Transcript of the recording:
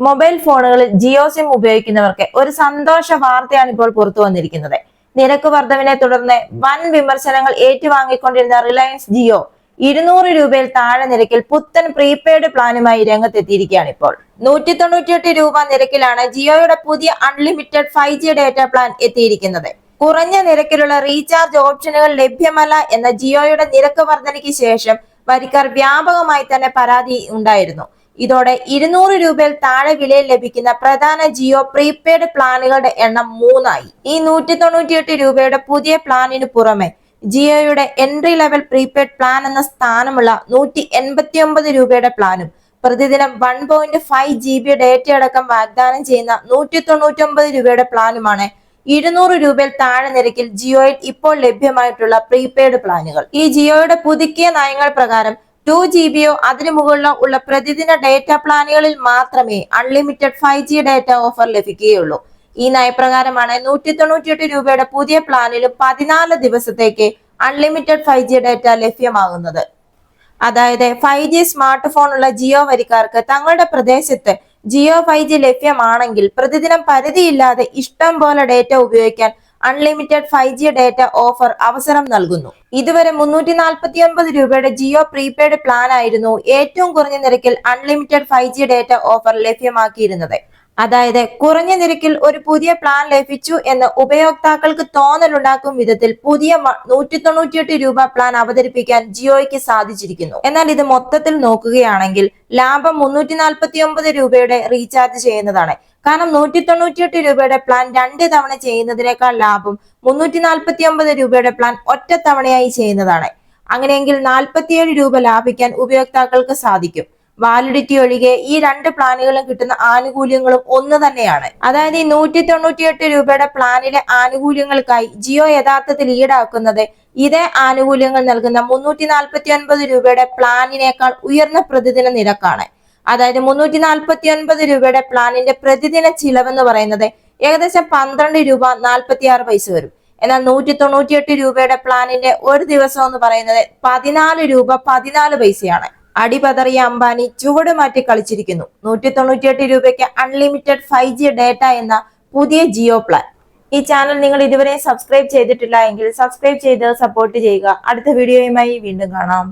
Mobile ഫോണുകളിൽ Jio SIM ഉപയോഗിക്കുന്നവർക്ക് ഒരു സന്തോഷ വാർത്തയാണ് ഇപ്പോൾ പുറത്തു വന്നിരിക്കുന്നത്. നിരക്ക് വർധവിനെ തുടർന്ന് വൻ വിമർശനങ്ങൾ ഏറ്റുവാങ്ങിക്കൊണ്ടിരുന്ന റിലയൻസ് ജിയോ ഇരുന്നൂറ് രൂപയിൽ താഴെ നിരക്കിൽ പുത്തൻ പ്രീപെയ്ഡ് പ്ലാനുമായി രംഗത്തെത്തിയിരിക്കുകയാണ് ഇപ്പോൾ. നൂറ്റി തൊണ്ണൂറ്റിയെട്ട് രൂപ നിരക്കിലാണ് ജിയോയുടെ പുതിയ unlimited five G data plan എത്തിയിരിക്കുന്നത്. കുറഞ്ഞ നിരക്കിലുള്ള റീചാർജ് ഓപ്ഷനുകൾ ലഭ്യമല്ല എന്ന ജിയോയുടെ നിരക്ക് വർധനയ്ക്ക് ശേഷം വരിക്കാർ വ്യാപകമായി തന്നെ പരാതി ഉണ്ടായിരുന്നു. ഇതോടെ ഇരുന്നൂറ് രൂപയിൽ താഴെ വിലയിൽ ലഭിക്കുന്ന പ്രധാന ജിയോ പ്രീപെയ്ഡ് പ്ലാനുകളുടെ എണ്ണം മൂന്നായി. ഈ നൂറ്റി തൊണ്ണൂറ്റിയെട്ട് രൂപയുടെ പുതിയ പ്ലാനിന് പുറമെ ജിയോയുടെ എൻട്രി ലെവൽ പ്രീപെയ്ഡ് പ്ലാൻ എന്ന സ്ഥാനമുള്ള നൂറ്റി എൺപത്തി ഒമ്പത് രൂപയുടെ പ്ലാനും പ്രതിദിനം one point five G B data അടക്കം വാഗ്ദാനം ചെയ്യുന്ന നൂറ്റി തൊണ്ണൂറ്റി ഒമ്പത് രൂപയുടെ പ്ലാനുമാണ് ഇരുന്നൂറ് രൂപയിൽ താഴെ നിരക്കിൽ ജിയോയിൽ ഇപ്പോൾ ലഭ്യമായിട്ടുള്ള പ്രീപെയ്ഡ് പ്ലാനുകൾ. ഈ ജിയോയുടെ പുതുക്കിയ നയങ്ങൾ പ്രകാരം ടു ജി ബിയോ അതിനു മുകളിലോ ഉള്ള പ്രതിദിന ഡേറ്റ പ്ലാനുകളിൽ മാത്രമേ unlimited five G data offer ലഭിക്കുകയുള്ളൂ. ഈ നയപ്രകാരമാണ് നൂറ്റി തൊണ്ണൂറ്റിയെട്ട് രൂപയുടെ പുതിയ പ്ലാനിലും പതിനാല് ദിവസത്തേക്ക് അൺലിമിറ്റഡ് ഫൈവ് ജി ഡേറ്റ ലഭ്യമാകുന്നത്. അതായത് ഫൈവ് ജി സ്മാർട്ട് ഫോൺ ഉള്ള ജിയോ വരിക്കാർക്ക് തങ്ങളുടെ പ്രദേശത്ത് ജിയോ ഫൈവ് ജി ലഭ്യമാണെങ്കിൽ പ്രതിദിനം പരിധിയില്ലാതെ ഇഷ്ടം പോലെ ഡേറ്റ ഉപയോഗിക്കാൻ unlimited five G data offer അവസരം നൽകുന്നു. ഇതുവരെ മുന്നൂറ്റി നാൽപ്പത്തി ഒൻപത് രൂപയുടെ ജിയോ പ്രീപെയ്ഡ് പ്ലാൻ ആയിരുന്നു ഏറ്റവും കുറഞ്ഞ നിരക്കിൽ unlimited five G data offer ലഭ്യമാക്കിയിരുന്നത്. അതായത് കുറഞ്ഞ നിരക്കിൽ ഒരു പുതിയ പ്ലാൻ ലഭിച്ചു എന്ന് ഉപയോക്താക്കൾക്ക് തോന്നലുണ്ടാക്കും വിധത്തിൽ പുതിയ നൂറ്റി തൊണ്ണൂറ്റിയെട്ട് രൂപ പ്ലാൻ അവതരിപ്പിക്കാൻ ജിയോയ്ക്ക് സാധിച്ചിരിക്കുന്നു. എന്നാൽ ഇത് മൊത്തത്തിൽ നോക്കുകയാണെങ്കിൽ ലാഭം മുന്നൂറ്റി നാൽപ്പത്തി ഒമ്പത് രൂപയുടെ റീചാർജ് ചെയ്യുന്നതാണ്. കാരണം നൂറ്റി തൊണ്ണൂറ്റിയെട്ട് രൂപയുടെ പ്ലാൻ രണ്ട് തവണ ചെയ്യുന്നതിനേക്കാൾ ലാഭം മുന്നൂറ്റി നാൽപ്പത്തി ഒമ്പത് രൂപയുടെ പ്ലാൻ ഒറ്റ തവണയായി ചെയ്യുന്നതാണ്. അങ്ങനെയെങ്കിൽ നാൽപ്പത്തിയേഴ് രൂപ ലാഭിക്കാൻ ഉപയോക്താക്കൾക്ക് സാധിക്കും. വാലിഡിറ്റി ഒഴികെ ഈ രണ്ട് പ്ലാനുകളും കിട്ടുന്ന ആനുകൂല്യങ്ങളും ഒന്ന് തന്നെയാണ്. അതായത് ഈ നൂറ്റി തൊണ്ണൂറ്റിയെട്ട് രൂപയുടെ പ്ലാനിലെ ആനുകൂല്യങ്ങൾക്കായി ജിയോ യഥാർത്ഥത്തിൽ ഈടാക്കുന്നത് ഇതേ ആനുകൂല്യങ്ങൾ നൽകുന്ന മുന്നൂറ്റി നാൽപ്പത്തി ഒൻപത് രൂപയുടെ പ്ലാനിനേക്കാൾ ഉയർന്ന പ്രതിദിന നിരക്കാണ്. അതായത് മുന്നൂറ്റി നാൽപ്പത്തി ഒൻപത് രൂപയുടെ പ്ലാനിന്റെ പ്രതിദിന ചിലവെന്ന് പറയുന്നത് ഏകദേശം പന്ത്രണ്ട് രൂപ നാൽപ്പത്തി ആറ് പൈസ വരും. എന്നാൽ നൂറ്റി തൊണ്ണൂറ്റിയെട്ട് രൂപയുടെ പ്ലാനിന്റെ ഒരു ദിവസം എന്ന് പറയുന്നത് പതിനാല് രൂപ പതിനാല് പൈസയാണ്. അടിപതറിയ അംബാനി ചുവട് മാറ്റി കളിച്ചിരിക്കുന്നു. നൂറ്റി തൊണ്ണൂറ്റിയെട്ട് രൂപയ്ക്ക് അൺലിമിറ്റഡ് ഫൈവ് ജി ഡേറ്റ എന്ന പുതിയ ജിയോ പ്ലാൻ. ഈ ചാനൽ നിങ്ങൾ ഇതുവരെ സബ്സ്ക്രൈബ് ചെയ്തിട്ടില്ല എങ്കിൽ സബ്സ്ക്രൈബ് ചെയ്ത് സപ്പോർട്ട് ചെയ്യുക. അടുത്ത വീഡിയോയുമായി വീണ്ടും കാണാം.